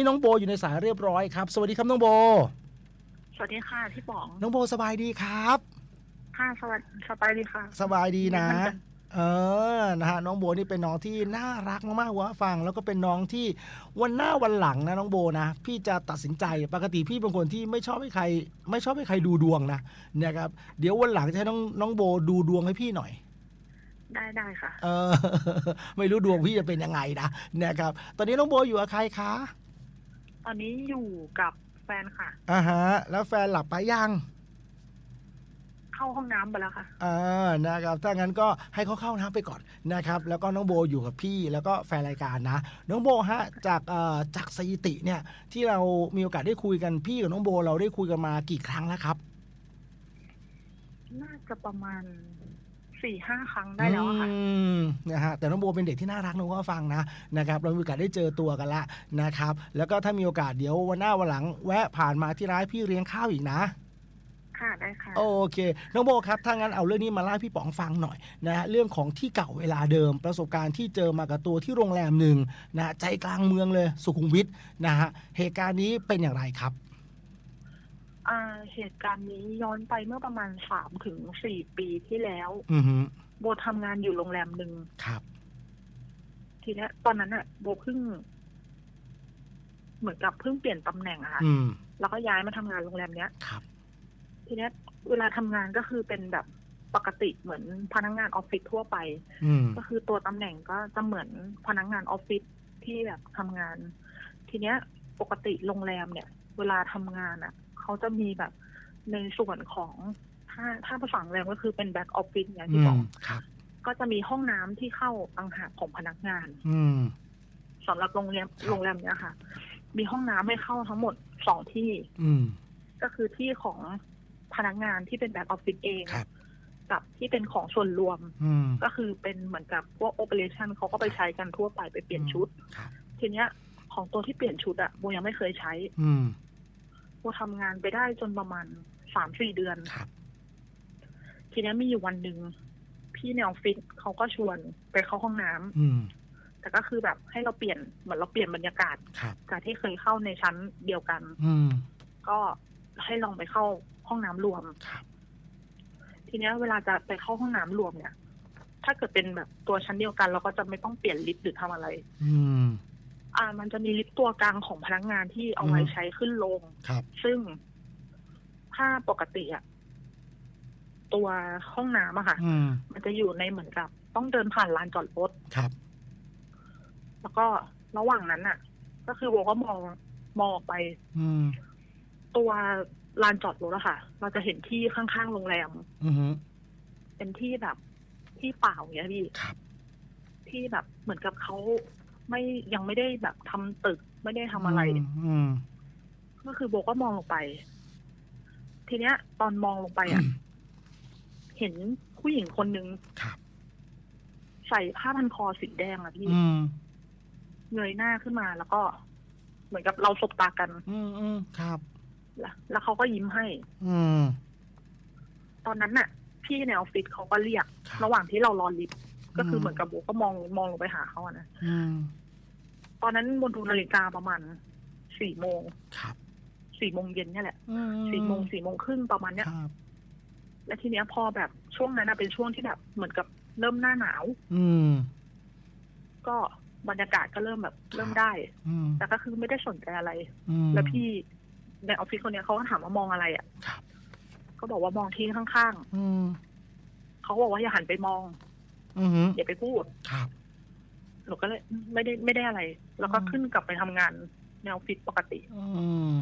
นี้น้องโบอยู่ในสายเรียบร้อยครับ สวัสดีครับน้องโบ สวัสดีค่ะพี่ป๋องน้องโบสบายดีครับ ค่ะสวัสดีสบายดีค่ะ สบายดีนะมันจะเออ นะฮะน้องโบนี่เป็นน้องที่น่ารักมากๆหัวฟัง แล้วก็เป็นน้องที่วันหน้าวันหลังนะน้องโบนะ พี่จะตัดสินใจปกติพี่เป็นคนที่ไม่ชอบให้ใคร ไม่ชอบให้ใครดูดวงนะนะครับเดี๋ยววันหลังจะให้น้องน้องโบดูดวงให้พี่หน่อยได้ได้ค่ะ เออ ไม่รู้ดวงพี่จะเป็นยังไงนะนะครับ ตอนนี้น้องโบอยู่กับใครคะ ตอนนี้อยู่กับแฟนค่ะ อ่าฮะ แล้วแฟนหลับไปยัง เข้าห้องน้ำไปแล้วค่ะ อ่า นะครับ ถ้างั้นก็ให้เขาเข้าน้ำไปก่อนนะครับ แล้วก็น้องโบอยู่กับพี่ แล้วก็แฟนรายการนะ น้องโบฮะ จากเอ่อจากสถิติเนี่ย ที่เรามีโอกาสได้คุยกันพี่กับน้องโบ เราได้คุยกันมากี่ครั้งแล้วครับ น่าจะประมาณ สี่ห้าครั้งได้แล้วอะค่ะอืมนะฮะแต่น้องโบเป็นเด็กที่น่ารักน้องก็ฟังนะนะครับเรามีโอกาสได้เจอตัวกันละนะครับ แล้วก็ถ้ามีโอกาสเดี๋ยววันหน้าวันหลังแวะผ่านมาที่ร้านพี่เลี้ยงข้าวอีกนะค่ะได้ค่ะโอเคน้องโบครับถ้างั้นเอาเรื่องนี้มาเล่าให้พี่ป๋องฟังหน่อยนะฮะเรื่องของที่เก่าเวลาเดิม ประสบการณ์ที่เจอมากับตัวที่โรงแรมหนึ่งนะฮะใจกลางเมืองเลยสุขุมวิทนะฮะเหตุการณ์นี้เป็นอย่างไรครับ อ่าเหตุการณ์นี้ย้อนไปเมื่อประมาณสามถึงสี่ปีที่แล้ว อือฮึโบทำงานอยู่โรงแรมหนึ่งครับ ทีเนี้ยตอนนั้นอะโบเพิ่ง เหมือนกับเพิ่งเปลี่ยนตำแหน่งอะค่ะอืมแล้วก็ย้ายมาทำงานโรงแรมเนี้ย ครับ ทีเนี้ยเวลาทำงานก็คือเป็นแบบปกติเหมือนพนักงานออฟฟิศทั่วไป อืมก็คือตัวตำแหน่งก็จะเหมือนพนักงานออฟฟิศที่แบบทำงาน ทีเนี้ย ปกติโรงแรมเนี่ย เวลาทำงานอะ เขาจะมีแบบในส่วนของถ้าถ้าภาษาโรงแรมก็คือเป็นแบ็กออฟฟิศอย่างอืที่บอมกครับก็จะมีห้องน้ำที่เข้าต่างหากของพนักงาน อืมสำหรับโรงแรมครับโรงแรมเนี้ยค่ะ มีห้องน้ำให้เข้าทั้งหมดสองที่ อืมก็คือที่ของพนักงานที่เป็นแบ็กออฟฟิศเองครับกับที่เป็นของส่วนรวมอืมก็คือเป็นเหมือนกับพวกโอเปอเรชันเขาก็ไปใช้กันทั่วไปไปเปลี่ยนชุดครับทีเนี้ย ของตัวที่เปลี่ยนชุดอะโบยังไม่เคยใช้ อืม โบทำงานไปได้จนประมาณสามสี่เดือนครับ ทีเนี้ยมีอยู่วันหนึ่งพี่ในออฟฟิศเขาก็ชวนไปเข้าห้องน้ำอืมแต่ก็คือแบบให้เราเปลี่ยนเหมือนเราเปลี่ยนบรรยากาศครับจากที่เคยเข้าในชั้นเดียวกัน อืมก็ให้ลองไปเข้าห้องน้ำรวมครับทีเนี้ยเวลาจะไปเข้าห้องน้ำรวมเนี่ย ถ้าเกิดเป็นแบบตัวชั้นเดียวกัน เราก็จะไม่ต้องเปลี่ยนลิฟต์หรือทำอะไร อืม อ่า มันจะมีลิฟต์ตัวกลางของพนักงานที่เอาไว้อืมใช้ขึ้นลง ครับ ซึ่งถ้าปกติอะตัวห้องน้ำอะค่ะ อืมมันจะอยู่ในเหมือนกับ ต้องเดินผ่านลานจอดรถ ครับ แล้วก็ระหว่างนั้นอะก็คือโบก็มองมองออกไป อืมตัวลานจอดรถอะค่ะ เราจะเห็นที่ข้างๆโรงแรม อืมเป็นที่แบบ ที่เปล่าอย่างเงี้ยพี่ครับ ที่แบบเหมือนกับเขา ไม่ยังไม่ได้แบบทำตึก ไม่ได้ทำอะไรอืมก็คือโบก็มองลงไป ทีเนี้ย ตอนมองลงไปอะ เห็นผู้หญิงคนนึงครับใส่ผ้าพันคอสีแดงอะพี่อืมเงยหน้าขึ้นมาแล้วก็ เหมือนกับเราสบตากัน อืมอืมครับ แล้วแล้วเขาก็ยิ้มให้ อืมตอนนั้นน่ะ พี่ในออฟฟิศเขาก็เรียกครับระหว่างที่เรารอลิฟต์ก็คือมเหมือนกับโบก็มองมองลงไปหาเขาอะนะอืม ตอนนั้นบนดูนาฬิกาประมาณสี่โมงครับสี่โมงเย็นเนี่ยแหละอืสี่โมงสี่โมงครึ่งประมาณเนี้ยครับและทีเนี้ยพอแบบช่วงนั้นนะเป็นช่วงที่แบบเหมือนกับเริ่มหน้าหนาว อืม ก็บรรยากาศก็เริ่มแบบเริ่มได้อืมแต่ก็คือไม่ได้สนใจอะไรอืมแล้วพี่ในออฟฟิศคนเนี้ยเขาก็ถามว่ามองอะไรอะครับก็บอกว่ามองที่ข้างอืมๆเขาบอกว่าอย่าหันไปมองอืมอย่าไปพูดครับ หนูก็เลยไม่ได้ไม่ได้อะไร แล้วก็อืมขึ้นกลับไปทำงานในออฟฟิศปกติอืม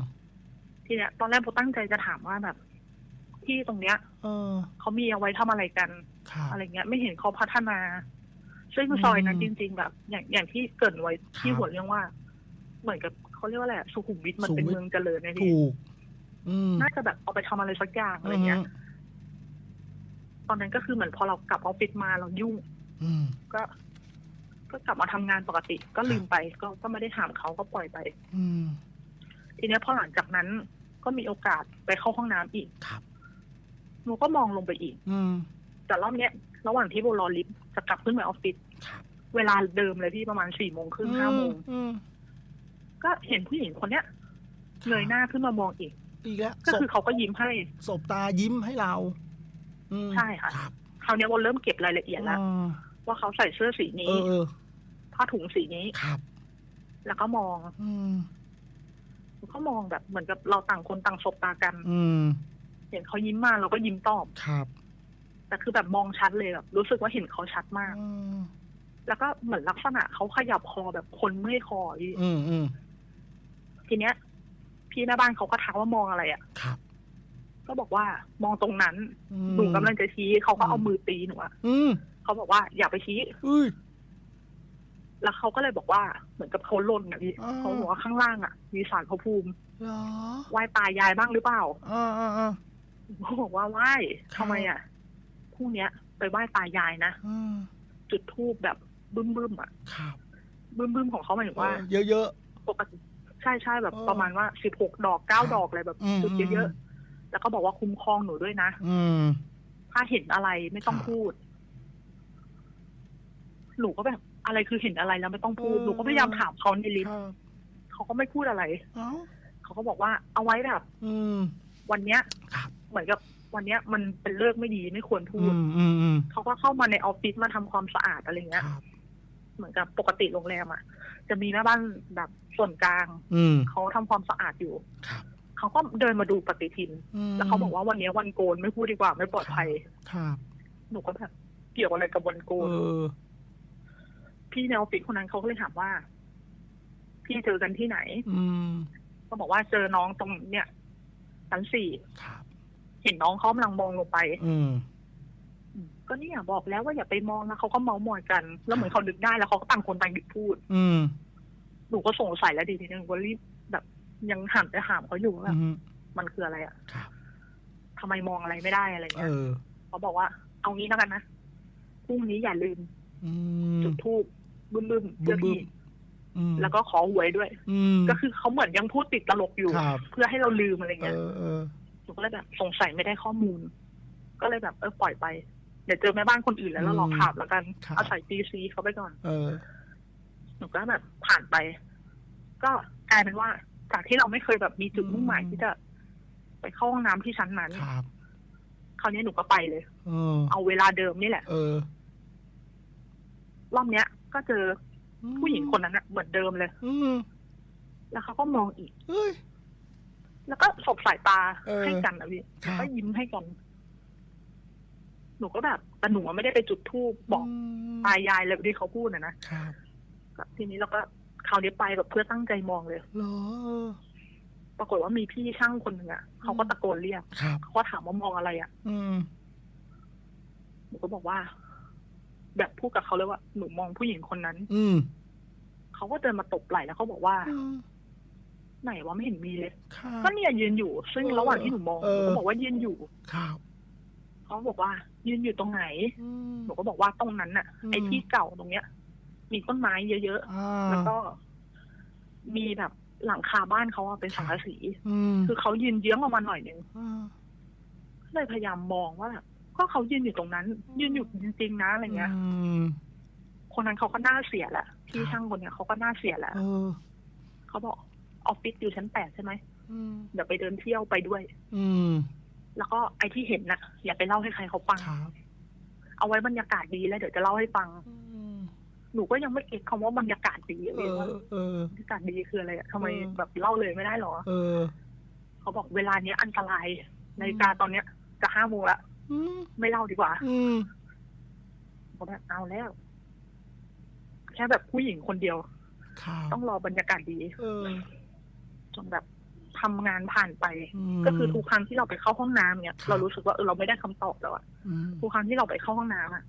ทีเนี้ยตอนแรกผมตั้งใจจะถามว่าแบบ ที่ตรงเนี้ยเออเขามีเอาไว้ทำอะไรกันครับอะไรเงี้ย ไม่เห็นเขาพัฒนาซึ่งซอยนั้นอืจมริง ๆ แบบ อย่างอย่างที่เกรินไว้ที่ครับหัวเรื่องว่า เหมือนกับเขาเรียกว่าอะไรอะสุขุมวิทมันสุขุเป็นมวิทเมืองเจริญนะถูพี่กอืมน่าจะแบบเอาไปทำอะไรสักอย่างอะไรเงี้ยตอนนั้นก็คือเหมือนพอเรากลับออฟฟิศมาเรายุ่งอืมก็ ก็กลับมาทำงานปกติ ก็ลืมไป ก็ก็ไม่ได้ถามเขาก็ปล่อยไป อืม ทีเนี้ยพอหลังจากนั้นก็มีโอกาสไปเข้าห้องน้ำอีกครับหนูก็มองลงไปอีก อืม แต่รอบเนี้ยระหว่างที่โบรอลิฟต์จะกลับขึ้นไปออฟฟิศครับเวลาเดิมเลยพี่ประมาณสี่โมงครึ่งห้าโมงอืมก็เห็นผู้หญิงคนเนี้ยเงยหน้าขึ้นมามองอีกอีกแล้วก็ศคืพอเขาก็ยิ้มให้ศพตายิ้มให้เราอืมใช่ค่ะครับคราวเนี้ยวนเริ่มเก็บรายละเอียดแล้วอ่า ว่าเขาใส่เสื้อสีเอนี้อเออผ้าถุงสีนี้ ครับแล้วก็มองอืมเขามองแบบเหมือนกับเราต่างคนต่างสบตากัน อืมเห็นเขายิ้มมาเราก็ยิ้มตอบ ครับแต่คือแบบมองชัดเลยแบบรู้สึกว่าเห็นเขาชัดมาก อืมแล้วก็เหมือนลักษณะเขาขยับคอแบบคนเมื่อยคอพี่อืมอืมทีเนี้ย พี่หน้าบ้านเขาก็ทักว่ามองอะไรอะ ครับก็บอกว่ามองตรงนั้นอืม หนูกำลังจะชี้เขาก็เอามือตีหนูอะอืม เขาบอกว่าอย่าไปชี้อุ้ยแล้วเขาก็เลยบอกว่าเหมือนกับเขาลนอะพี่อ่าเขาบอกว่าข้างล่างอะมีสารพระภูมิเหรอไหว้ตายายบ้างหรือเปล่าอ่าอ่าอ่าเขาบอกว่าไหว้ครับทำไมอะพรุ่งเนี้ย ไปไหว้ตายายนะอืมจุดทูบแบบบึ้มบึ้มๆอะครับบึ้มบึ้มๆของเขาหมายถึงว่า เยอะเยอะปกติใช่ใช่แบบเออประมาณว่าสิบหกดอกเก้าครับดอกอะไรแบบอืมจุดอืมเยอะๆแล้วก็บอกว่าคุ้มครองหนูด้วยนะๆอืมถ้าเห็นอะไรไม่ต้องครับพูด หนูก็แบบอะไรคือเห็นอะไรแล้วไม่ต้องพูดเออหนูก็พยายามถามเขาในลิฟคต์รับเขาก็ไม่พูดอะไรเอ้าเขาก็บอกว่าเอาไว้แบบอืมวันเนี้ยครับเหมือนกับวันเนี้ยมันเป็นเลิกไม่ดีไม่ควรพูอืดมอืมอืมเขาก็เข้ามาในออฟฟิศมาทำความสะอาดอะไรคเงี้ยรับเหมือนกับปกติโรงแรมอะ จะมีแม่บ้านแบบส่วนกลางอืมเขาทำความสะอาดอยู่ครับเขาก็เดินมาดูปฏิทินอืมแล้วเขาบอกว่าวันเนี้ยวันโกนไม่พูดดีกว่าไม่ปลอดภัยครับหนูก็แบบเกี่ยวอะไรกับวันโกนเออ พี่ในออฟฟิศคนนั้นเขาก็เลยถามว่า พี่เจอกันที่ไหน อืมก็บอกว่าเจอน้องตรงเนี่ยชั้นสี่ครับเห็นน้องเขากำลังมองลงไปอืมอืม ก็เนี่ยบอกแล้วว่าอย่าไปมองนะเขาก็เมามอยกัน แล้วเหมือนเขาดึกได้แล้วเขาก็ต่างคนต่างหยุดพูด อืมหนูก็สงสัยแล้วดีทีนึงว่ารีบแบบยังหันไปถามเขาอยู่ว่าแบบอืมมันคืออะไรอะครับ ทำไมมองอะไรไม่ได้อะไรเอเงี้ยอ เขาบอกว่า เอางี้แล้วกันนะพรุ่งนี้อย่าลืมอืมจุดทูบ บึ้มบึ้มๆบึ้เพื่อมบึ้พี่มอืมแล้วก็ขอหวยด้วยอืมก็คือเขาเหมือนยังพูดติดตลกอยู่ครับเพื่อให้เราลืมอะไรเอเงี้ยอเออหนูก็เลยแบบสงสัยไม่ได้ข้อมูล ก็เลยแบบเออปล่อยไป เดี๋ยวเจอแม่บ้านคนอื่นแล้วเราลองถามแล้วกันเอาใส่ตีซีเขาไปก่อนเออหนูก็แบบผ่านไป ก็กลายเป็นว่า จากที่เราไม่เคยแบบมีจุดมุ่งหมายที่จะไปเข้าห้องน้ำที่ชั้นนั้นครับคราวนี้หนูก็ไปเลย เออเอาเวลาเดิมนี่แหละ เออ รอบเนี้ย ก็เจอผู้หญิงคนนั้นอะเหมือนเดิมเลย อืมแล้วเขาก็มองอีกเฮ้ยแล้วก็สบสายตาเออให้กันนะพี่ครับก็ยิ้มให้กัน หนูก็แบบแต่หนูไม่ได้ไปจุดธูปบอกมตายายเลยที่เขาพูดนะนะครับก็ทีนี้เราก็คราวนี้ไปแบบเพื่อตั้งใจมองเลยเหรอปรากฏว่ามีพี่ช่างคนหนึ่งอะเขาก็ตะโกนเรียกครับเขาก็ถามว่ามองอะไรอะอืมหนูก็บอกว่า แบบพูดกับเขาเลยว่าหนูมองผู้หญิงคนนั้น อืมเขาก็เดินมาตบไหล่แล้วเขาบอกว่าอืมไหนว่าไม่เห็นมีเลยครับก็เนี่ยยืนอยู่ ซึ่งเออระหว่างที่หนูมองเอหอนูก็บอกว่ายืนอยู่ครับเขาบอกว่า ยืนอยู่ตรงไหนอืม หนูก็บอกว่าตรงนั้นน่ะ อืม ไอ้ที่เก่าตรงเนี้ย มีต้นไม้เยอะอ่าๆแล้วก็ มีแบบหลังคาบ้านเขาอะเป็นสังกะสี อืมคือเขายืนเยื้องออกมาหน่อยนึง อ่า ก็เลยพยายามมองว่าแบบ ก็เขายืนอยู่ตรงนั้น ยืนอยู่จริงๆนะอะไรเงี้ยอืมคนนั้นเขาก็หน้าเสียแหละพี่ครับช่างคนเนี้ยเขาก็หน้าเสียแหละเออเขาบอกออฟฟิศอยู่ชั้นแปดใช่ไหมอืมเดี๋ยวไปเดินเที่ยวไปด้วย อืม แล้วก็ไอ้ที่เห็นน่ะ อย่าไปเล่าให้ใครเขาฟังครับเอาไว้บรรยากาศดีแล้วเดี๋ยวจะเล่าให้ฟังอืมหนูก็ยังไม่เก็ตคำว่าบรรยากาศดีเอเลยว่าอเออบรรยากาศดีคืออะไรอะทำไมเออแบบเล่าเลยไม่ได้หรอเออเขาบอกเวลาเนี้ยอันตรายนาฬิกาตอนเนี้ยจะห้าโมงละอืม ไม่เล่าดีกว่า อืมผมแบบเอาแล้ว แค่แบบผู้หญิงคนเดียวครับต้องรอบรรยากาศดีเออจนแบบทำงานผ่านไปมก็คือทุกครั้งที่เราไปเข้าห้องน้ำเนี่ยครับเรารู้สึกว่าเออเราไม่ได้คำตอบแล้วอะอืมทุกครั้งที่เราไปเข้าห้องน้ำอะ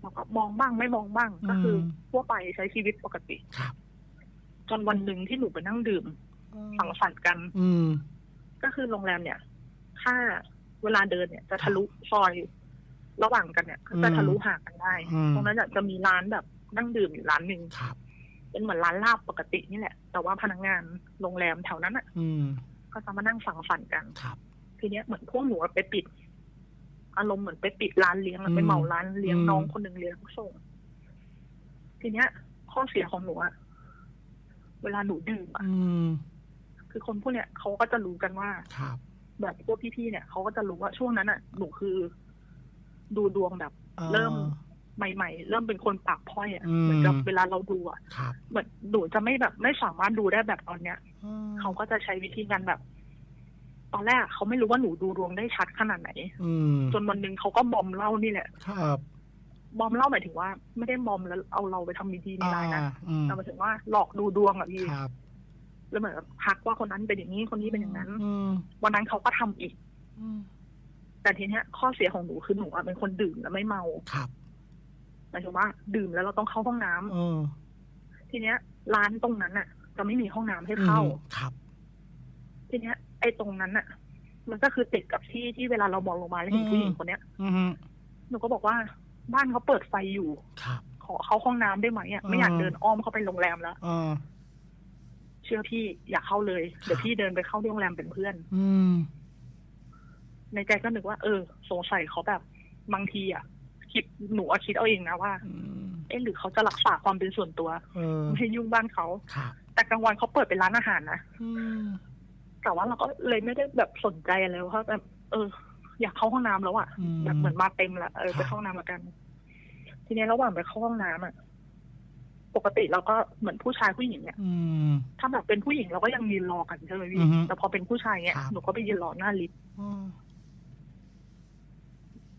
เราก็มองบ้างไม่มองบ้าง ก็คืออมทั่วไปใช้ชีวิตปกติครับ จนวันหนึ่งที่หนูไปนั่งดื่มสังสรรค์กัน อืมก็คือโรงแรมเนี่ยถ้า เวลาเดินเนี่ยจะทะลุซอยระหว่างกันเนี่ยก็จะอืมทะลุห่างกันได้อืมตรงนั้นเนี่ยจะมีร้านแบบนั่งดื่มอยู่ร้านหนึ่งครับเป็นเหมือนร้านลาบปกตินี่แหละ แต่ว่าพนักงานโรงแรมแถวนั้นอะอืมก็จะมานั่งสังสรรค์กันครับ ทีเนี้ยเหมือนพวกหนูอะไปปิด อารมณ์เหมือนไปปิดร้านเลี้ยงอะอืมไปเหมาร้านเลี้ยงอืมน้องคนหนึ่งเลี้ยงส่ง ทีเนี้ย ข้อเสียของหนูอะเวลาหนูดื่มอะอืมคือคนพวกเนี้ยเขาก็จะรู้กันว่าครับ แบบพวกพี่ๆเนี่ยเขาก็จะรู้ว่าช่วงนั้นอะหนูคือ ดูดวงแบบอ่าเริ่มใหม่ๆ เริ่มเป็นคนปากพร่อยอะอืมเหมือนกับเวลาเราดูอะครับเหมือนหนูจะไม่แบบไม่สามารถดูได้แบบตอนเนี้ยอืมเขาก็จะใช้วิธีการแบบ ตอนแรกเขาไม่รู้ว่าหนูดูดวงได้ชัดขนาดไหนอืมจนวันหนึ่งเขาก็มอมเหล่านี่แหละครับมอมเหล่าหมายถึงว่า ไม่ได้มอมแล้วเอาเราไปทำมีดีมีร้ายนะอ่าอืมแต่หมายถึงว่าหลอกดูดวงอะพี่ครับ แล้วเหมือนกับทักว่าคนนั้นเป็นอย่างนี้คนนี้เป็นอย่างนั้นอืมวันนั้นเขาก็ทำอีกอืมแต่ทีเนี้ย ข้อเสียของหนูคือหนูอะเป็นคนดื่มแล้วไม่เมาครับหมายถึงว่า ดื่มแล้วเราต้องเข้าห้องน้ำเออทีเนี้ย ร้านตรงนั้นอะ จะไม่มีห้องน้ำให้เข้าอืมครับ ทีเนี้ย ไอ้ตรงนั้นอะ มันก็คือติดกับที่ที่เวลาเรามองลงมาแล้วเห็นผู้หญิงคนเนี้ยอืมหนูก็บอกว่าบ้านเขาเปิดไฟอยู่ครับขอเข้าห้องน้ำได้ไหมอะไม่อยากอืมเดินอ้อมเข้าไปโรงแรมแล้ว เออเชื่อพี่อยากเข้าเลย เดี๋ยวพี่เดินไปเข้าที่โรงแรมเป็นเพื่อน อืม ในใจก็นึกว่า เออ สงสัยเขาแบบบางทีอะคิดหนูอะคิดเอาเองนะว่าอืมเอ๊ะหรือเขาจะรักษาความเป็นส่วนตัวเออไม่ให้ยุ่งบ้านเขาครับแต่กลางวันเขาเปิดเป็นร้านอาหารนะอืมแต่ว่าเราก็เลยไม่ได้แบบสนใจอะไรเพราะแบบเออ อยากเข้าห้องน้ำแล้วอะอืมแบบเหมือนมาเต็มแล้วเออครับไปเข้าห้องน้ำแล้วกัน ทีนี้ระหว่างไปเข้าห้องน้ำอะ ปกติเราก็เหมือนผู้ชายผู้หญิงเนี่ยอืมถ้าแบบเป็นผู้หญิงเราก็ยังยืนรอกันใช่ไหมพี่อือฮึแต่พอเป็นผู้ชายเนี่ยครับหนูก็ไปยืนรอหน้าลิฟต์อืม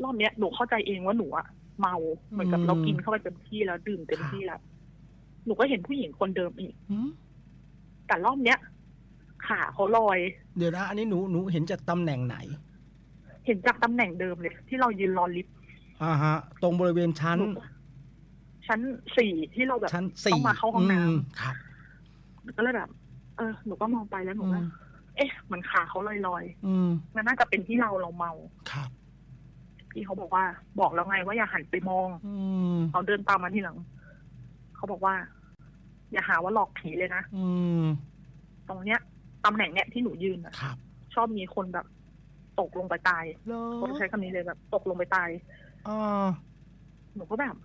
รอบเนี้ยหนูเข้าใจเองว่าหนูอะเมาเหมือนกับอืมเรากินเข้าไปเต็มที่แล้วดื่มเต็มครับที่แล้วหนูก็เห็นผู้หญิงคนเดิมอีกอืมแต่รอบเนี้ยขาเขาลอย เดี๋ยวนะอันนี้หนูหนูเห็นจากตำแหน่งไหน เห็นจากตำแหน่งเดิมเลย ที่เรายืนรอลิฟต์อ่าฮะ ตรงบริเวณชั้นหนู ชั้นสี่ที่เราแบบชั้นต้สี่องมาเข้าห้องน้ำมครับก็เลยแบบ เออ หนูก็มองไปแล้วหนูอืว่ามเอ๊ะเหมือนขาเขาลอยอืมๆมันน่าจะเป็นที่เราเราเมาครับพี่เขาบอกว่า บอกแล้วไงว่าอย่าหันไปมองอืมเขาเดินตามมาทีหลัง เขาบอกว่า อย่าหาว่าหลอกผีเลยนะอืมตรงเนี้ยตำแหน่งเนี้ยที่หนูยืนอะครับชอบมีคนแบบ ตกลงไปตายเหรอคนใช้คำนี้เลยแบบ ตกลงไปตายอ่าหนูก็แบบ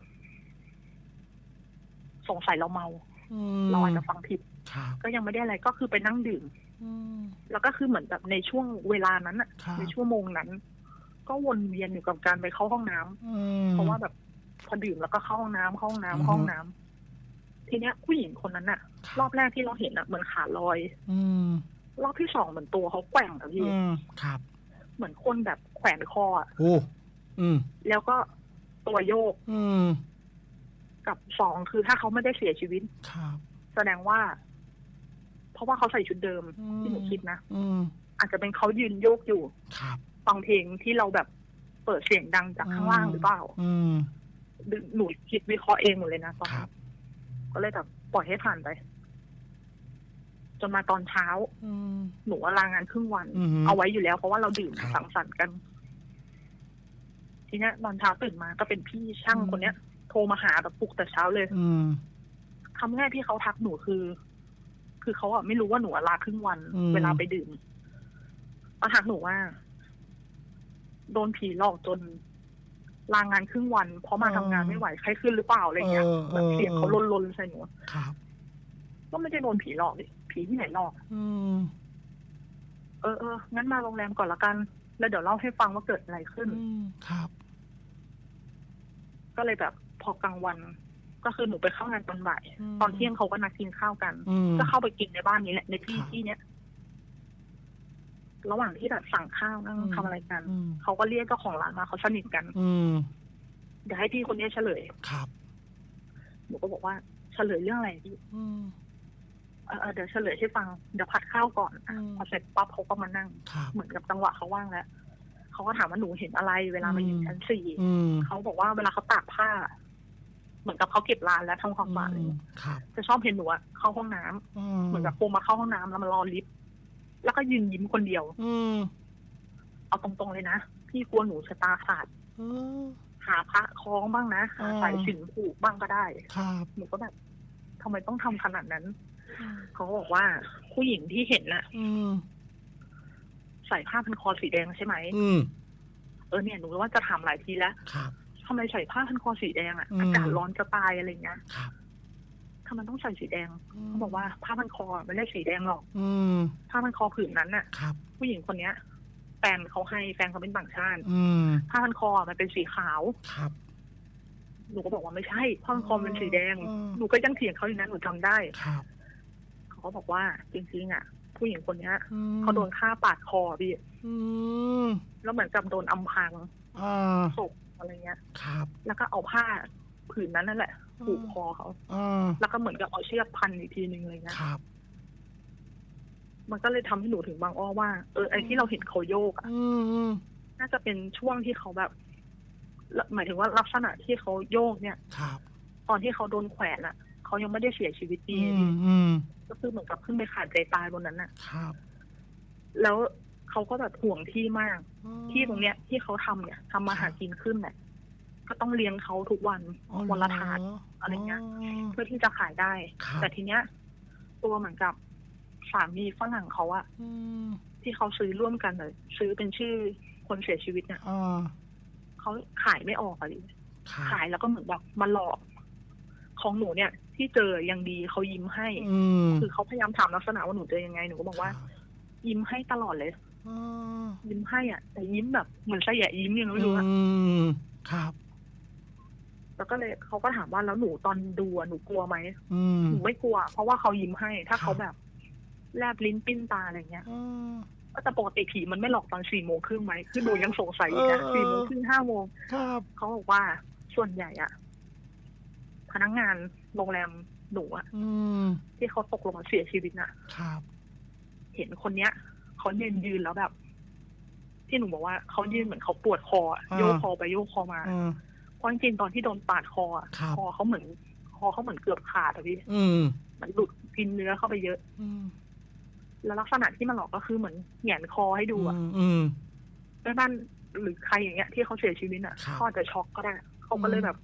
สงสัยเราเมาอืมเราอาจจะฟังผิดครับก็ยังไม่ได้อะไรก็คือไปนั่งดื่มอืมแล้วก็คือเหมือนแบบในช่วงเวลานั้นอะครับในชั่วโมงนั้น ก็วนเวียนอยู่กับการไปเข้าห้องน้ำอืมเพราะว่าแบบพอดื่มแล้วก็เข้าห้องน้ำเข้าห้องน้ำอือฮึเข้าห้องน้ำทีเนี้ยผู้หญิงคนนั้นอะรอบแรกที่เราเห็นอะเหมือนขาลอย อืมรอบที่สองเหมือนตัวเขาแกว่งอะพี่อืมครับ เหมือนคนแบบแขวนคออะโอ้อืมแล้วก็ตัวโยก อืม กับสองคือถ้าเขาไม่ได้เสียชีวิตครับแสดงว่า เพราะว่าเขาใส่ชุดเดิมอืมที่หนูคิดนะอืมอาจจะเป็นเขายืนโยกอยู่ครับฟังเพลงที่เราแบบเปิดเสียงดังจากข้างล่างหรือเปล่า อืมหนูคิดวิเคราะห์เองหมดเลยนะตอนครันั้บนก็เลยแบบปล่อยให้ผ่านไป จนมาตอนเช้าอืมหนูว่าลางานครึ่งวันอือฮึเอาไว้อยู่แล้ว เพราะว่าเราดื่มครับสังสรรค์กัน ทีเนี้ยตอนเช้าตื่นมาก็เป็นพี่ช่างอืมคนเนี้ยโทรมาหาแบบปลุกแต่เช้าเลยอืมคำแรกที่เขาทักหนูคือ คือเขาอะไม่รู้ว่าหนูอะลาครึ่งวันอืมเวลาไปดื่มมาทักหนูว่า โดนผีหลอกจนลางานครึ่งวัน เพราะมาทำงานไม่ไหวใครขึ้นหรือเปล่าอะไรเงี้ยเออแบบเออเสียงเขาเออลนๆใส่หนูครับก็ไม่ได้โดนผีหลอกดิผีที่ไหนหลอกอืมเออเอองั้นมาโรงแรมก่อนละกัน แล้วเดี๋ยวเล่าให้ฟังว่าเกิดอะไรขึ้นอืมครับ ก็เลยแบบ พอกลางวัน ก็คือหนูไปเข้างานตอนบ่ายมตอนเที่ยงเขาก็นัดกินข้าวกันอืมก็เข้าไปกินในบ้านนี้แหละในที่ครับที่เนี้ยระหว่างที่แบบสั่งข้าวนั่งอืมทำอะไรกันอืมเขาก็เรียกเจ้าของร้านมาเขาสนิทกัน อืมเดี๋ยวให้พี่คนนี้เฉลย ครับหนูก็บอกว่าเฉลยเรื่องอะไรพี่อืมเออเออเดี๋ยวเฉลยให้ฟัง เดี๋ยวผัดข้าวก่อนอะอืมพอเสร็จปั๊บเขาก็มานั่งครับเหมือนกับจังหวะเขาว่างแล้วเขาก็ถามว่าหนูเห็นอะไร เวลามายืนอืมชั้นสี่อืมเขาบอกว่าเวลาเขาตากผ้า เหมือนกับเขาเก็บร้านแล้วทำความสะอาดอะไรอืมเงี้ยครับ จะชอบเห็นหนูอะเข้าห้องน้ำอืเหมือนกับโฟมมาเข้าห้องน้ำแล้วมารอลิฟต์แล้วก็ยืนยิ้มคนเดียว อืมเอาตรงๆเลยนะพี่กลัวหนูชะตาขาด เออ หาพระคล้องบ้างนะหาอ่าสายสิญจนผูกบ้างก็ได้ ครับหนูก็แบบทำไมต้องทำขนาดนั้น เขาก็บอกว่าผู้หญิงที่เห็นน่ะ อืมใส่ผ้าพันคอสีแดงใช่ไหมอืมเออเนี่ยหนูว่าจะถามหลายทีแล้ว ครับ ทำไมใส่ผ้าพันคอสีแดงอะอืมอากาศร้อนจะตายอะไรเงี้ยครับทำไมต้องใส่สีแดงเขาบอกว่าผ้าพันคอไม่ได้สีแดงหรอก อืมผ้าพันคอผืนนั้นน่ะครับผู้หญิงคนเนี้ยแฟนเขาให้แฟนเขาเป็นต่างชาติอืมผ้าพันคอมันเป็นสีขาวครับหนูก็บอกว่าไม่ใช่ผ้าพันคอมันเป็นสีแดงอืมหนูก็ยังเถียงเขาอยู่นั้นหนูจำได้ครับเขาก็บอกว่าจริงๆอะ ผู้หญิงคนเนี้ยอืมเขาโดนฆ่าปาดคอพี่อืมแล้วเหมือนกับโดนอำพรางอ่าศพ อะไรเงี้ย ครับ แล้วก็เอาผ้าผืนนั้นนั่นแหละผูกคอเขาอ่าแล้วก็เหมือนกับเอาเชือกพันอีกทีนึงอะไรเงี้ยครับ มันก็เลยทำให้หนูถึงบางอ้อว่าเออไอที่เราเห็นเขาโยกอะอืมอืมน่าจะเป็นช่วงที่เขาแบบละหมายถึงว่าลักษณะที่เขาโยกเนี่ย ครับ ตอนที่เขาโดนแขวนอะเขายังไม่ได้เสียชีวิตดีอืมอืมก็คือเหมือนกับขึ้นไปขาดใจตายบนนั้นน่ะ ครับ แล้ว เขาก็แบบห่วงที่มากอืมที่ตรงเนี้ย ที่เขาทำเนี่ยทำมาหากินขึ้นเนี่ยก็ต้องเลี้ยงเขาทุกวันอ๋อเหรอวันละถาดอะไรเงี้ย เพื่อที่จะขายได้ครับแต่ทีเนี้ย ตัวเหมือนกับสามีฝรั่งเขาอะอืมที่เขาซื้อร่วมกันเลยซื้อเป็นชื่อคนเสียชีวิตเนี่ยอ่าเขาขายไม่ออกอะดิครับขายแล้วก็เหมือนแบบมาหลอกของหนูเนี่ย ที่เจอยังดีเขายิ้มให้อืมคือเขาพยายามถามลักษณะว่าหนูเจอยังไงหนูก็บอกว่าครับยิ้มให้ตลอดเลยอ่า ยิ้มให้อะ แต่ยิ้มแบบเหมือนสยะยิ้มยังไม่รู้อะอืมครับ แล้วก็เลยเขาก็ถามว่าแล้วหนูตอนดูอะหนูกลัวไหมอืมหนูไม่กลัว เพราะว่าเขายิ้มให้ ถ้าครับเขาแบบ แลบลิ้นปิ้นตาอะไรเงี้ยอ่าก็แต่ปกติผีมันไม่หลอกตอนสี่โมงครึ่งไหมคือหนูยังสงสัยอยู่นะเออสี่โมงครึ่งห้าโมงครับเขาบอกว่าส่วนใหญ่อะพนักงานโรงแรมหนูอะอืมที่เขาตกลงมาเสียชีวิตน่ะ ครับ เห็นคนเนี้ย เขายืนยืนแล้วแบบ ที่หนูบอกว่าเขายืนเหมือนเขาปวดคออะอ่าโยกคอไปโยกคอมาอ่าเพราะจริงๆตอนที่โดนปาดคออะครับคอเขาเหมือนคอเขาเหมือนเกือบขาดอะพี่อืมมันหลุดกินเนื้อเข้าไปเยอะ อืมแล้วลักษณะที่มันหลอกก็คือเหมือนแหงนคอให้ดูอะอืมอืมแม่บ้านหรือใครอย่างเงี้ย ที่เขาเสียชีวิตอะครับเขาอาจจะช็อกก็ได้เขาก็เลยแบบ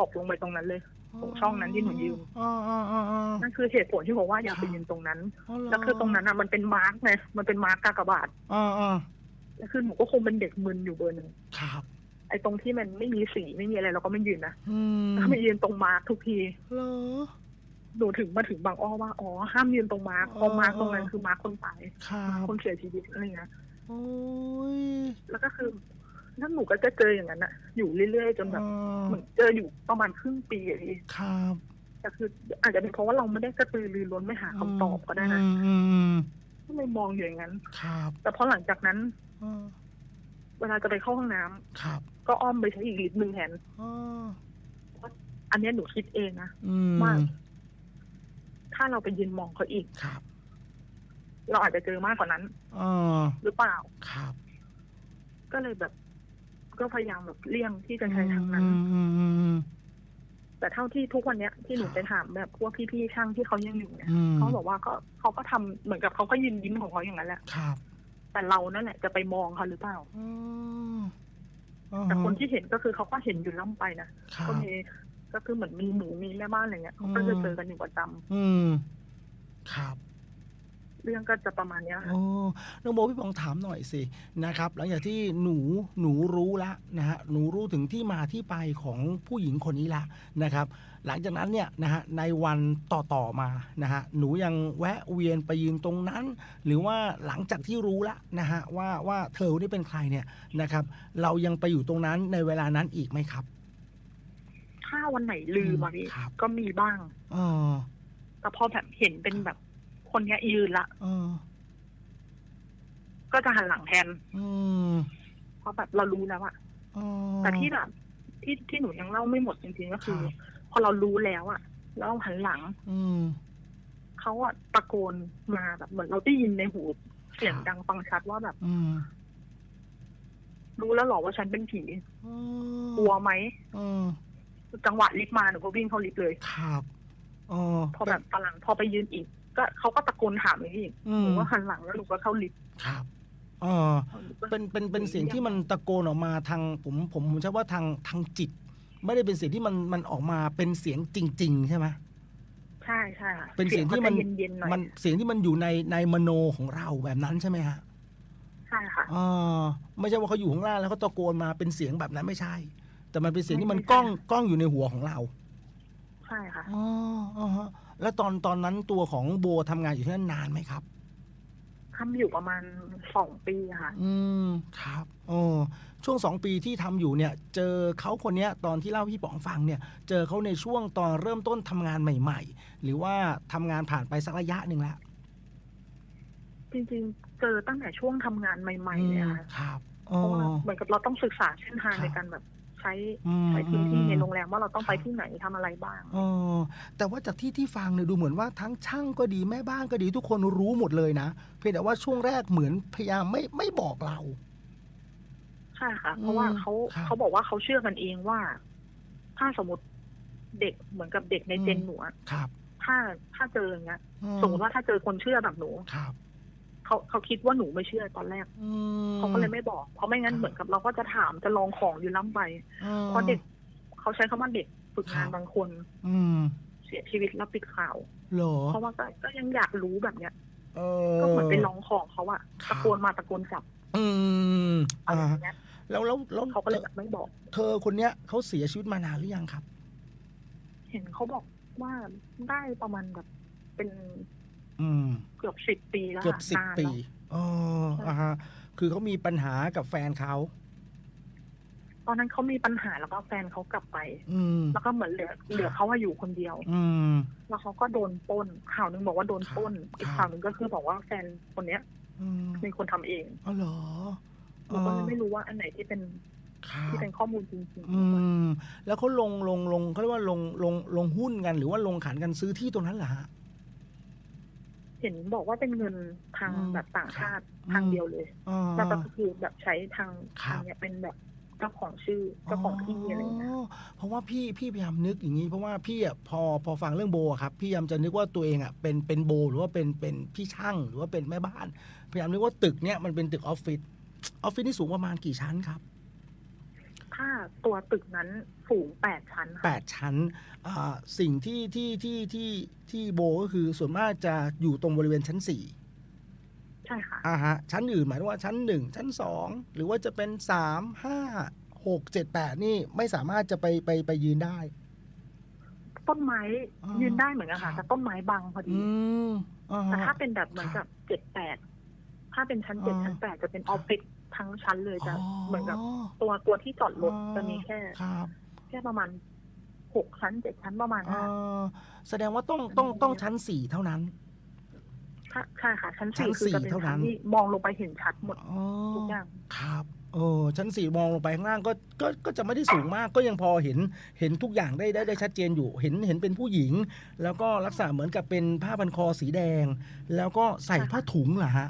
ตกลงไปตรงนั้นเลย ตรงช่องนั้นที่หนูยืนอ่าอ่าอ่าอ่านั่นคือเหตุผลที่บอกว่าอย่าไปยืนตรงนั้นอ๋อเหรแล้วคือตรงนั้นอะมันเป็นมาร์กไงมันเป็นมาร์กกากบาทอ่าอ่าแล้วคือหนูก็คงเป็นเด็กมึนอยู่เบอร์หนึ่งครับไอ้ตรงที่มันไม่มีสีไม่มีอะไรเราก็ไม่ยืนนะอืมถ้าไม่ยืนตรงมาร์กทุกทีเหรอหนูถึงมาถึงบางอ้อว่าอ๋อห้ามยืนตรงมาร์กเพราะมาร์กตรงนั้นอ๋อคือมาร์กคนตายครับคนเสียชีวิตอะไรเงี้ยโอ้ยแล้วก็คือ แล้วหนูก็จะเจออย่างนั้นอะอยู่เรื่อยๆจนแบบอ่าเหมือนเจออยู่ประมาณครึ่งปีอะพี่ครับแต่คืออาจจะเป็นเพราะว่าเราไม่ได้กระตือรือร้นไม่หาคำตอบก็ได้นะอืมอืมอืมก็เลยมองอยู่อย่างนั้น ครับ แต่พอหลังจากนั้นอ่าเวลาจะไปเข้าห้องน้ำครับ ก็อ้อมไปใช้อีกลิฟต์หนึ่งแทนอ่าอันเนี้ยหนูคิดเองนะอืมว่าถ้าเราไปยืนมองเขาอีกครับ เราอาจจะเจอมากกว่านั้นอ่าหรือเปล่าครับ ก็เลยแบบ ก็พยายามแบบเลี่ยงที่จะใช้ทางนั้นอืมอืมอืมอืมแต่เท่าที่ทุกวันเนี้ยที่หนูครับไปถามแบบพวกพี่ๆช่างที่เขายังอยู่เนี่ยอืมเขาบอกว่าก็เขาก็ทำเหมือนกับเขาก็ยืนยิ้มของเขาอย่างนั้นแหละครับแต่เรานั่นแหละจะไปมองเขาหรือเปล่าอืมอ่าแต่คนที่เห็นก็คือเขาก็เห็นอยู่ล่ำไปนะครับก็มีก็คือเหมือนมีหมูมีแม่บ้านอะไรเงี้ยเขาก็จะเจอกันอยู่ประจำอืม ครับ เรื่องก็จะประมาณเนี้ยค่ะโอ้น้องโบพี่ปองถามหน่อยสินะครับ หลังจากที่หนูหนูรู้ละนะฮะหนูรู้ถึงที่มาที่ไปของผู้หญิงคนนี้ละนะครับ หลังจากนั้นเนี่ยนะฮะในวันต่อต่อๆมานะฮะหนูยังแวะเวียนไปยืนตรงนั้น หรือว่าหลังจากที่รู้ละนะฮะว่าว่าเธอนี่เป็นใครเนี่ยนะครับ เรายังไปอยู่ตรงนั้นในเวลานั้นอีกไหมครับถ้าวันไหนลืมอะพี่ครับก็มีบ้างเออแต่พอแบบเห็นเป็นแบบ คนเนี้ยยืนละเออก็จะหันหลังแทน อืมเพราะแบบเรารู้แล้วอะเออแต่ที่แบบที่ที่หนูยังเล่าไม่หมดจริงๆก็คือครับพอเรารู้แล้วอะแล้วเราหันหลังอืม เขาอะตะโกนมาแบบเหมือนเราได้ยินในหูเสียงครับดังฟังชัดว่าแบบ อืมรู้แล้วเหรอว่าฉันเป็นผีเออกลัวไหมเออจังหวะลิฟต์มาหนูก็วิ่งเข้าลิฟต์เลย ครับเออพอแบบตอนหลังพอไปยืนอีก ก็เขาก็ตะโกนถามอย่างนี้อีกอืหมนูก็หันหลังแล้วหนูก็เข้าลิฟต์ครับเออหนูก็เป็นเป็นเป็นเสียงที่มันตะโกนออกมาทางผมผมผมใช้ว่าทางทางจิต ไม่ได้เป็นเสียงที่มันมันออกมาเป็นเสียงจริง ๆ ใช่ไหมใช่ใช่ค่ะเป็นเสียงที่มันขาจะเย็นๆหน่อยมันเสียงที่มันอยู่ในในมโนของเราแบบนั้นใช่ไหมฮะใช่ค่ะอ่าไม่ใช่ว่าเขาอยู่ข้างล่างแล้วเขาตะโกนมาเป็นเสียงแบบนั้นไม่ใช่ แต่มันเป็นเสียงที่มันไม่ใช่ก้องก้องอยู่ในหัวของเรา ใช่ค่ะอ๋ออ๋อฮะ แล้วตอนตอนนั้นตัวของโบทำงานอยู่ที่นั่นนานไหมครับ ทำอยู่ประมาณสองปีค่ะ อืมครับโอ้ช่วงสองปีที่ทำอยู่เนี่ย เจอเขาคนเนี้ยตอนที่เล่าให้พี่ป๋องฟังเนี่ย เจอเขาในช่วงตอนเริ่มต้นทำงานใหม่ ๆ หรือว่าทำงานผ่านไปสักระยะหนึ่งแล้วจริงๆ เจอตั้งแต่ช่วงทำงานใหม่ ๆ เลยค่ะครับเพอ๋อ ราะว่าเหมือนกับเราต้องศึกษาเส้นทางครับ ในการแบบ ใช้อืมใช้พื้นที่ในโรงอืมแรมว่าเราต้องไปที่ไหนทำอะไรบ้างอ๋อแต่ว่าจากที่ที่ฟังเนี่ยดูเหมือนว่าทั้งช่างก็ดีแม่บ้านก็ดีทุกคนรู้หมดเลยนะ เพียงแต่ว่าช่วงแรกเหมือนพยายามไม่ไม่บอกเราใช่ค่ะ เพราะว่าเขาครับเขาบอกว่าเขาเชื่อกันเองว่า ถ้าสมมติเด็กเหมือนกับเด็กในเจนอืมหนูอะครับ ถ้าถ้าเจออย่างเงี้ยอืสมมติว่าถ้าเจอคนเชื่อแบบหนูครับ เขาเขาคิดว่าหนูไม่เชื่อตอนแรกอืมเขาก็เลยไม่บอก เพราะไม่งั้นครับเหมือนกับเราก็จะถามจะลองของอยู่ล้ำไปอืมเพราะเด็กเขาใช้คำว่าเด็กฝึกงานครับบางคน อืมเสียชีวิตแล้วปิดข่าวเหรอเพราะว่าก็ก็ยังอยากรู้แบบเนี้ยเอก็เหมือนไปลองของเขาอะครับตะโกนมาตะโกนกลับ อืมอะไรอ่าอย่างเงี้ยแล้วแล้วแล้วเขาก็เลยแบบไม่บอก เธอคนเนี้ยเขาเสียชีวิตมานานหรือยังครับ เห็นเขาบอกว่าได้ประมาณแบบเป็น อืม เกือบสิบปีแล้วเกือบค่ะสิบนานปีแล้วอ๋อใช่อ่าฮะ คือเขามีปัญหากับแฟนเขาตอนนั้นเขามีปัญหาแล้วก็แฟนเขากลับไป อืม แล้วก็เหมือนเหลือเหลือเขาว่าอยู่คนเดียว อืม แล้วเขาก็โดนปล้นข่าวหนึ่งบอกว่าโดนปล้นครับ อีกข่าวหนึ่งก็คือบอกว่าแฟนคนเนี้ยอืมเป็นคนทำเองอ๋อเหรอหนูก็เลยไม่รู้ว่าอันไหนที่เป็นครับที่เป็นข้อมูลจริงอืม แล้วเขาลงลงลงเขาเรียกว่าลงลงลงหุ้นกันหรือว่าลงขันกันซื้อที่ตรงนั้นเหรอฮะๆ เห็นบอกว่าเป็นเงินทางอืมแบบต่างชาติอืมทางเดียวเลยอ่าแล้วก็คือแบบใช้ทางครับทางเนี้ยเป็นแบบเจ้าของชื่อเจ้าของที่อะไรอย่างเงี้ยเพราะว่าพี่พี่พยายามนึกอย่างนี้ เพราะว่าพี่อะพอพอฟังเรื่องโบอะครับพี่พยายามจะนึกว่าตัวเองอะเป็นเป็นโบ หรือว่าเป็นเป็นพี่ช่างหรือว่าเป็นแม่บ้าน พยายามนึกว่าตึกเนี้ยมันเป็นตึกออฟฟิศออฟฟิศนี่สูงประมาณกี่ชั้นครับถ้า ตัวตึกนั้นสูงแปดชั้นแปค่ะดชั้นอ่าสิ่งที่ที่ที่ที่ที่โบก็คือส่วนมากจะอยู่ตรงบริเวณชั้นสี่ใช่ค่ะ อ่าฮะชั้นอื่นหมายถึงว่าชั้นหนึ่งชั้นสองหรือว่าจะเป็นสามห้าหกเจ็ดแปดนี่ไม่สามารถจะไปไปไปยืนได้ ต้นไม้อ๋อยืนได้เหมือนกันครัค่ะบแต่ต้นไม้บังพอดี อืมอ่าแต่ฮะ ถ้าเป็นแบบเหมือนกับเจ็ดแปดถ้าเป็นชั้นเจ็ดอ๋อชั้นแปดจะเป็นออฟฟิศ ทั้งชั้นเลยจะเหมือนกับอ๋อตัวตัวที่จอดรถอ๋อจะมีแค่ ครับแค่ประมาณหกชั้นเจ็ดชั้นประมาณเอ่นั้นอแสดงว่าต้องต้องต้องชั้นสี่เท่านั้นถ้าใช่ค่ะ ชั้นชั้สี่นคือสี่จะเป็นเท่านั้ชั้น นที่มองลงไปเห็นชัดหมดอ๋อทุกอย่าง ครับเออชั้นสี่มองลงไปข้างล่างก็ก็ก็จะไม่ได้สูงมากก็ยังพอเห็นเห็นทุกอย่างได้ได้ได้ชัดเจนอยู่ เห็นเห็นเป็นผู้หญิง แล้วก็ลักษณะเหมือนกับเป็นผ้าพันคอสีแดง แล้วก็ใส่ผ้าถุงเหรอฮะ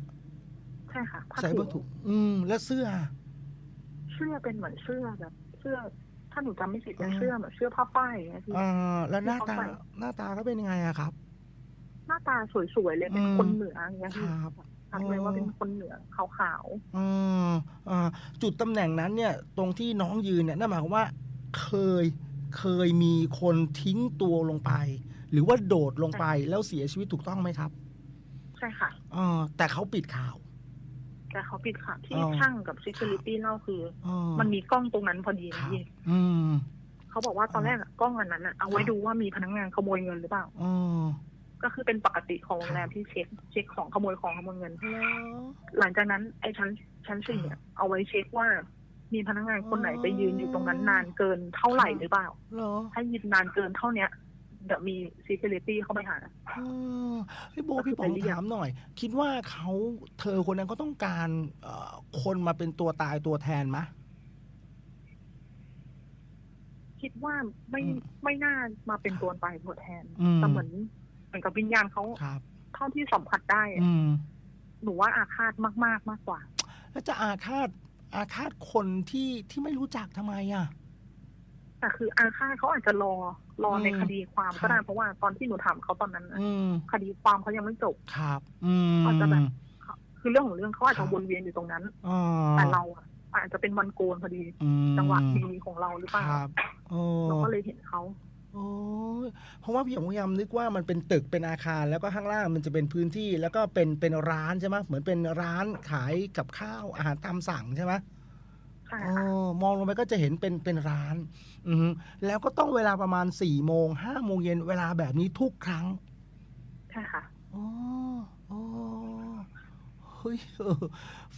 ใช่ค่ะผ้าใส่ผ้าถุงอืม แล้วเสื้อ เสื้อเป็นเหมือนเสื้อแบบ เสื้อ ถ้าหนูจำไม่ผิดเป็นอ่าเสื้อเหมือนเสื้อผ้าฝ้ายอย่างเงี้ยพี่ อ่า แล้วหน้าที่เขาตาใส่หน้าตาก็เป็นยังไงอะครับ หน้าตาสวยๆเลยเป็นอืมคนเหนืออย่างเงี้ยคพี่รับชัดเลยว่าเป็นคนเหนือขาวอ่าอ่าจุดตำแหน่งนั้นเนี่ย ตรงที่น้องยืนเนี่ยนั่นหมายความว่า เคยเคยมีคนทิ้งตัวลงไป หรือว่าโดดลงไปแล้วเสียชีวิตถูกต้องไหมครับๆใช่ค่ะอ่าแต่เขาปิดข่าว แต่เขาปิดข่าวที่อ๋อช่างกับ security เล่าคืออ่ามันมีกล้องตรงนั้นพอดีคนะรับพี่อืม เขาบอกว่าตอนแรกอะกล้องอันนั้นอะเอาไว้ครับดูว่ามีพนักงานขโมยเงินหรือเปล่าอ่าก็คือเป็นปกติของโรงแรครัมบที่เช็คเช็คของขโมยของขโมยเงินแล้วหลังจากนั้นไอ้ชั้นชั้นสี่อะเอาไว้เช็คว่า มีพนักงานคนไหนไปยืนอยู่ตรงนั้นนานเกินเท่าไหร่หรือเปล่า เหรอ ถ้ายืนนานเกินเท่าเนี้ย เดี๋ยวมี security เข้าไปหาอ่าเฮ้ยโบก็คือพี่ป๋องไปเรียกถามหน่อย คิดว่าเขาเธอคนนั้นเขาต้องการเอ่อคนมาเป็นตัวตายตัวแทนมะ คิดว่าไม่อืมไม่น่ามาเป็นตัวตายตัวแทนอืม แต่เหมือนเหมือนกับวิญญาณเขาครับ เท่าที่สัมผัสได้อะอืม หนูว่าอาฆาตมากๆมากกว่า แล้วจะอาฆาตอาฆาตคนที่ที่ไม่รู้จักทำไมอะ แต่คืออาฆาตเขาอาจจะรอ รอในอืมคดีความครับก็ได้เพราะว่าตอนที่หนูถามเขาตอนนั้นน่ะอืมคดีความเขายังไม่จบครับ อืมอาจจะแบบคือเรื่องของเรื่องเขาอาจครัจะบวนเวียนอยู่ตรงนั้นอ่าแต่เราอะอาจจะเป็นวันโกนพอดีอืมจังหวะดีของเราหรือเปล่าครับโอ้เราก็เลยเห็นเขาโอ้ยเพราะว่าพี่ผมพยายามนึกว่ามันเป็นตึกเป็นอาคารแล้วก็ข้างล่างมันจะเป็นพื้นที่ แล้วก็เป็นเป็นร้านใช่ไหมเหมือนเป็นร้านขายกับข้าวอาหารตามสั่งใช่ไหมใช่อ๋ค่ะอมองลงไปก็จะเห็นเป็นเป็นร้าน อือฮึแล้วก็ต้องเวลาประมาณ4ี่โมงห้าโมงเย็นเวลาแบบนี้ทุกครั้ง ใช่ค่ะ อ๋ออ๋อเฮ้ยเออ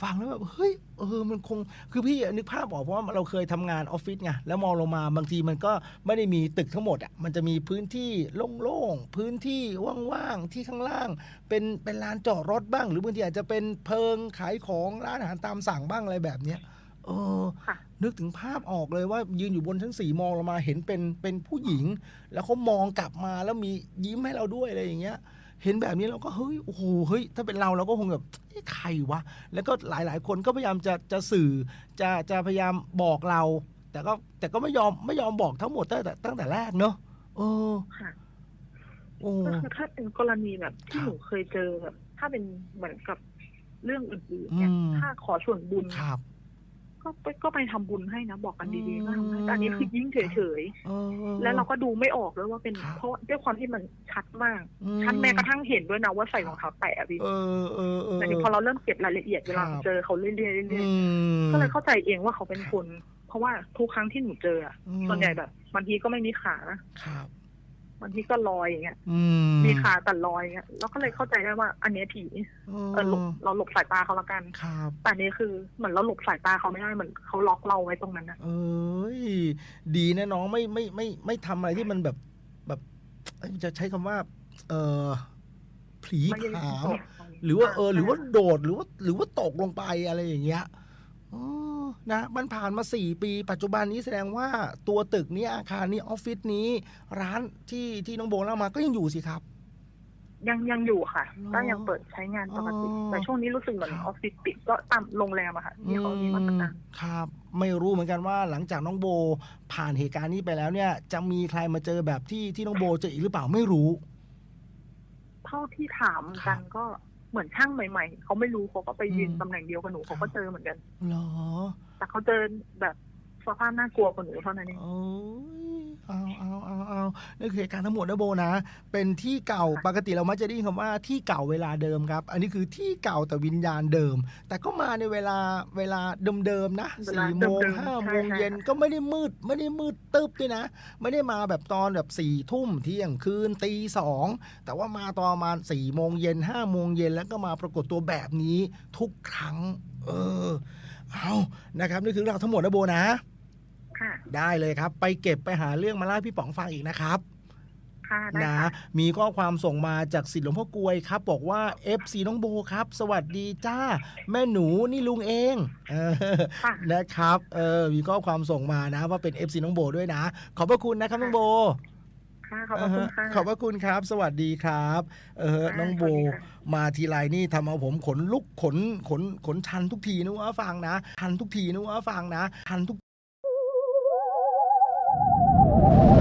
ฟังแล้วแบบ เฮ้ย เออ มันคง คือพี่อะนึกภาพออกเพราะว่าเราเคยทำงานออฟฟิศไง แล้วมองลงมาบางทีมันก็ไม่ได้มีตึกทั้งหมดอะ มันจะมีพื้นที่โล่งๆ พื้นที่ว่างๆ ที่ข้างล่าง เป็น เป็นลานจอดรถบ้าง หรือบางทีอาจจะเป็นเพิงขายของร้านอาหารตามสั่งบ้างอะไรแบบเนี้ย เออค่ะ นึกถึงภาพออกเลยว่ายืนอยู่บนชั้นสี่มองลงมาเห็นเป็นเป็นผู้หญิง แล้วเขามองกลับมาแล้วมียิ้มให้เราด้วยอะไรอย่างเงี้ย เห็นแบบนี้เราก็เฮ้ยโอ้โหเฮ้ยถ้าเป็นเราเราก็คงแบบเอ๊ะใครวะ แล้วก็หลาย ๆ คนก็พยายามจะจะสื่อจะจะพยายามบอกเรา แต่ก็แต่ก็ไม่ยอมไม่ยอมบอกทั้งหมดตั้งแต่ตั้งแต่แรกเนอะเออค่ะ โอ้ ก็คือถ้าเป็นกรณีแบบที่ครับหนูเคยเจอแบบถ้าเป็นเหมือนกับเรื่องอื่นๆเนี่ยอืมถ้าขอส่วนบุญ ครับ ก็ไปก็ไปทำบุญให้นะบอกกันดีๆก็ทำให้อืมแต่อันนี้คือยิ้มเฉยเออๆแล้วเราก็ดูไม่ออกด้วยว่าเป็นครับเพราะด้วยความที่มันชัดมากอืชัดแม้กระทั่งเห็นด้วยนะว่าใส่รองเท้าแตะอะพี่เออเออเออแต่นี่พอเราเริ่มเก็บรายละเอียดเวลาครับเจอเขาเรื่อยๆเรื่อยอืมๆก็เลยเข้าใจเองว่าเขาเป็นคน เพราะว่าทุกครั้งที่หนูเจออะอืมส่วนใหญ่แบบบางทีก็ไม่มีขาครั บบางทีก็ลอยอย่างเงี้ยอืมมีขาแต่ลอยอย่างเงี้ยเราก็เลยเข้าใจได้ว่า อันเนี้ยผีเออหลบเราหลบสายตาเขาละกันครับแต่อันนี้คือเหมือนเราหลบสายตาเขาไม่ได้เหมือนเขาล็อกเราไว้ตรงนั้นนะเอ้ยดีนะน้องไม่ไม่ไม่ไม่ทำอะไรที่มันแบบแบบเอ้ยจะใช้คำว่า เออผีไม่ได้ผามตกหรือว่าเออ หรือว่าใช่โดดหรือว่า หรือว่าตกลงไปอะไรอย่างเงี้ยอ๋อ นะมันผ่านมาสี่ปี ปัจจุบันนี้แสดงว่าตัวตึกนี้อาคารนี้ออฟฟิศนี้ร้านที่ที่น้องโบเล่ามาก็ยังอยู่สิครับ ยังยังอยู่ค่ะอ๋อก็ยังเปิดใช้งานปกติอ๋อแต่ช่วงนี้รู้สึกเหมือนครับออฟฟิศปิดก็ตามโรงแรมอะค่ะที่เขามีมาตรการครับ ไม่รู้เหมือนกันว่าหลังจากน้องโบผ่านเหตุการณ์นี้ไปแล้วเนี่ย จะมีใครมาเจอแบบที่ที่น้องโบเจออีกหรือเปล่าไม่รู้ เท่าที่ถามครักับนก็ เหมือนช่างใหม่ๆเขาไม่รู้เขาก็ไปยืนอืมตำแหน่งเดียวกับหนูเขาก็เจอเหมือนกันเหรอแต่เขาเจอแบบสภาพน่ากลัวกว่าหนูเท่านั้นเองโอ้ย เอาเอาเอาเอานี่คือเหตุการณ์ทั้งหมดนะโบนะ เป็นที่เก่าปกติเรามักจะได้ยินคำว่าที่เก่าเวลาเดิมครับ อันนี้คือที่เก่าแต่วิญญาณเดิม แต่ก็มาในเวลาเวลาเดิมๆนะเวลาสี่โมงเดิมๆห้าใช่โมงใช่เย็นค่ะก็ไม่ได้มืดไม่ได้มืดตึ๊บด้วยนะ ไม่ได้มาแบบตอนแบบสี่ทุ่มเที่ยงคืนตีสองแต่ว่ามาตอนประมาณสี่โมงเย็นห้าโมงเย็นแล้วก็มาปรากฏตัวแบบนี้ทุกครั้ง เออ เอานะครับนี่คือเรื่องราวทั้งหมดนะโบนะค่ะ ได้เลยครับ ไปเก็บไปหาเรื่องมาเล่าให้พี่ป๋องฟังอีกนะครับค่ะได้นะค่ะมีข้อความส่งมาจากสิทธิ์หลวงพ่อกลวยครับ บอกว่า FC น้องโบครับ สวัสดีจ้า แม่หนูนี่ลุงเองเออค่ะนะครับเออมีข้อความส่งมานะ ว่าเป็น FC น้องโบด้วยนะ ขอบพระคุณนะครับน้องโบค่ะขอบพระคุณค่ะขอบพระคุณครับ สวัสดีครับ เออค่ะน้องโบสวัสดีค่ะมาทีไรนี่ทำเอาผมขนลุกขนขนขนชันทุกทีนะว่าฟังนะทันทุกทีนะว่าฟังนะทันทุก you